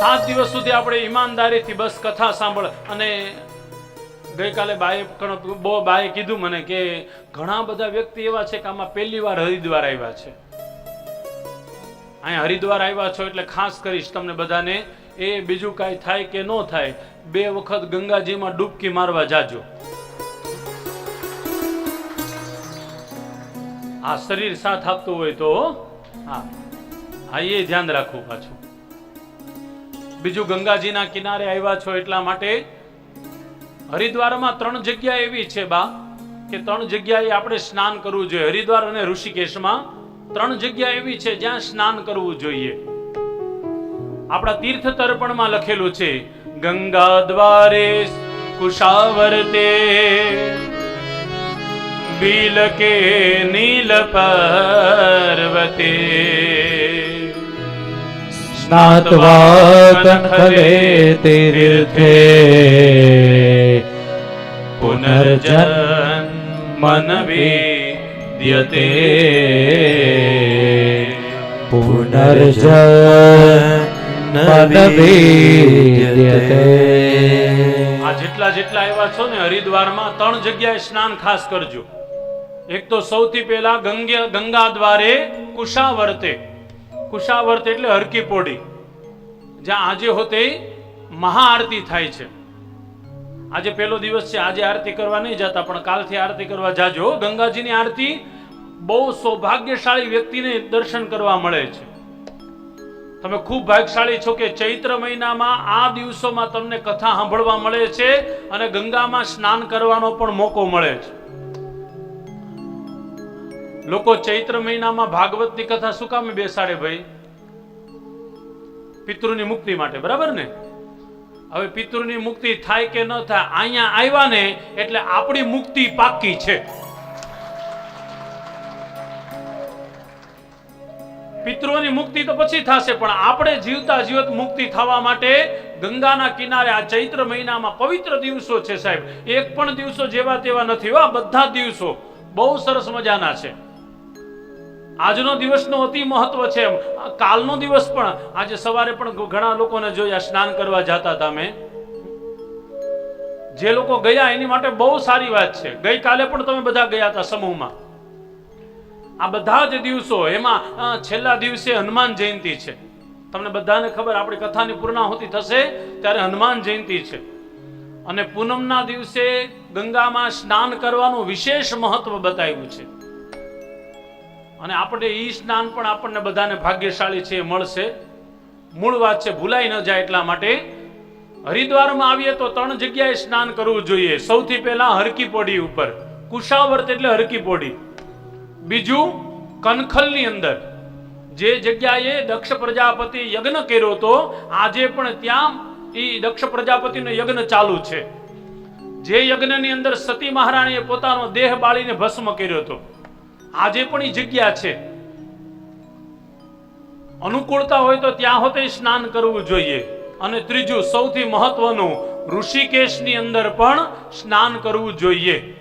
સાત દિવસ સુધી આપણે ઈમાનદારીથી બસ કથા સાંભળ અને ગઈકાલે બાએ બહુ બાએ કીધું મને કે ઘણા બધા વ્યક્તિ એવા છે કે આમાં પહેલી વાર હરિદ્વાર આવ્યા છે. અહીંયા હરિદ્વાર આવ્યા છો એટલે ખાસ કરીશ તમને બધાને, એ બીજું કાંઈ થાય કે ન થાય, બે વખત ગંગાજીમાં ડૂબકી મારવા જાજો. આ શરીર સાથ આપતું હોય તો, હા હા, એ ધ્યાન રાખવું પાછું. બીજું ગંગાજીના કિનારે આવ્યા છો એટલા માટે હરિદ્વારમાં ત્રણ જગ્યા એવી છે બા, કે ત્રણ જગ્યાએ આપણે સ્નાન કરવું જોઈએ. હરિદ્વાર અને ઋષિકેશમાં ત્રણ જગ્યા એવી છે જ્યાં સ્નાન કરવું જોઈએ. આપણા તીર્થ તર્પણમાં લખેલું છે, ગંગા દ્વારે કુશાવર્તે બીલકે નીલ પર્વતે. સ્નાત્વા કનખલે તીર્થે પુનર્જન્મ મન વિદ્યતે પુનર્જન્મ વિદ્યતે આ જેટલા જેટલા આવ્યા છો ને હરિદ્વારમાં ત્રણ જગ્યાએ સ્નાન ખાસ કરજો. એક તો સૌથી પહેલા ગંગે ગંગા દ્વારે કુશાવર્તે. કુશાવર્ત એટલે હરકી પોડી. જ્યાં આજે હોતે મહાઆરતી થાય છે. આજે પહેલો દિવસ છે, આજે આરતી કરવા નહીં જતા, પણ કાલથી આરતી કરવા જાજો. ગંગાજીની આરતી બહુ સૌભાગ્યશાળી વ્યક્તિને દર્શન કરવા મળે છે. તમે ખૂબ ભાગ્યશાળી છો કે ચૈત્ર મહિનામાં આ દિવસોમાં તમને કથા સાંભળવા મળે છે અને ગંગામાં સ્નાન કરવાનો પણ મોકો મળે છે. લોકો ચૈત્ર મહિનામાં ભાગવતની કથા શું કામે બેસાડે ભાઈ? પિતૃની મુક્તિ માટે, બરાબર ને? હવે પિતૃની મુક્તિ થાય કે ન થાય, અહીંયા આવ્યા ને એટલે આપણી મુક્તિ પાકી છે. પિતૃની મુક્તિ તો પછી થશે, પણ આપણે જીવતા જીવત મુક્તિ થવા માટે ગંગાના કિનારે આ ચૈત્ર મહિનામાં પવિત્ર દિવસો છે સાહેબ. એક પણ દિવસો જેવા તેવા નથી હો બધા દિવસો બહુ સરસ મજાના છે. આજનો દિવસનો અતિ મહત્વ છે કાલનો દિવસ પણ આજે સવારે પણ ઘણા લોકોને જોયા, સ્નાન કરવા જતા હતા મેં જે લોકો ગયા એની માટે બહુ સારી વાત છે. ગઈકાલે પણ તમે બધા ગયા હતા સમૂહમાં. આ બધા જ દિવસો, એમાં છેલ્લા દિવસે હનુમાન જયંતિ છે. તમને બધાને ખબર આપણી કથાની પૂર્ણાહુતિ થશે ત્યારે હનુમાન જયંતિ છે. અને પૂનમના દિવસે ગંગામાં સ્નાન કરવાનું વિશેષ મહત્વ બતાવ્યું છે. અને આપણે એ સ્નાન પણ આપણને બધાને ભાગ્યશાળી છે, મળશે. મૂળ વાત છે, ભૂલાઈ ન જાય એટલા માટે હરિદ્વારમાં આવીએ તો ત્રણ જગ્યાએ સ્નાન કરવું જોઈએ. સૌથી પહેલા હરકી પોડી ઉપર. કુશાવર્ત એટલે હરકી પોડી. બીજું, કનખલની અંદર. જે જગ્યાએ દક્ષ પ્રજાપતિ યજ્ઞ કર્યો હતો આજે પણ ત્યાં એ દક્ષ પ્રજાપતિનો યજ્ઞ ચાલુ છે. જે યજ્ઞની અંદર સતી મહારાણીએ પોતાનો દેહ બાળીને ભસ્મ કર્યો હતો. આજે પણ એ જગ્યા છે. અનુકૂળતા હોય તો ત્યાં હોતે સ્નાન કરવું જોઈએ. અને ત્રીજું, સૌથી મહત્વનું, ઋષિકેશની અંદર પણ સ્નાન કરવું જોઈએ.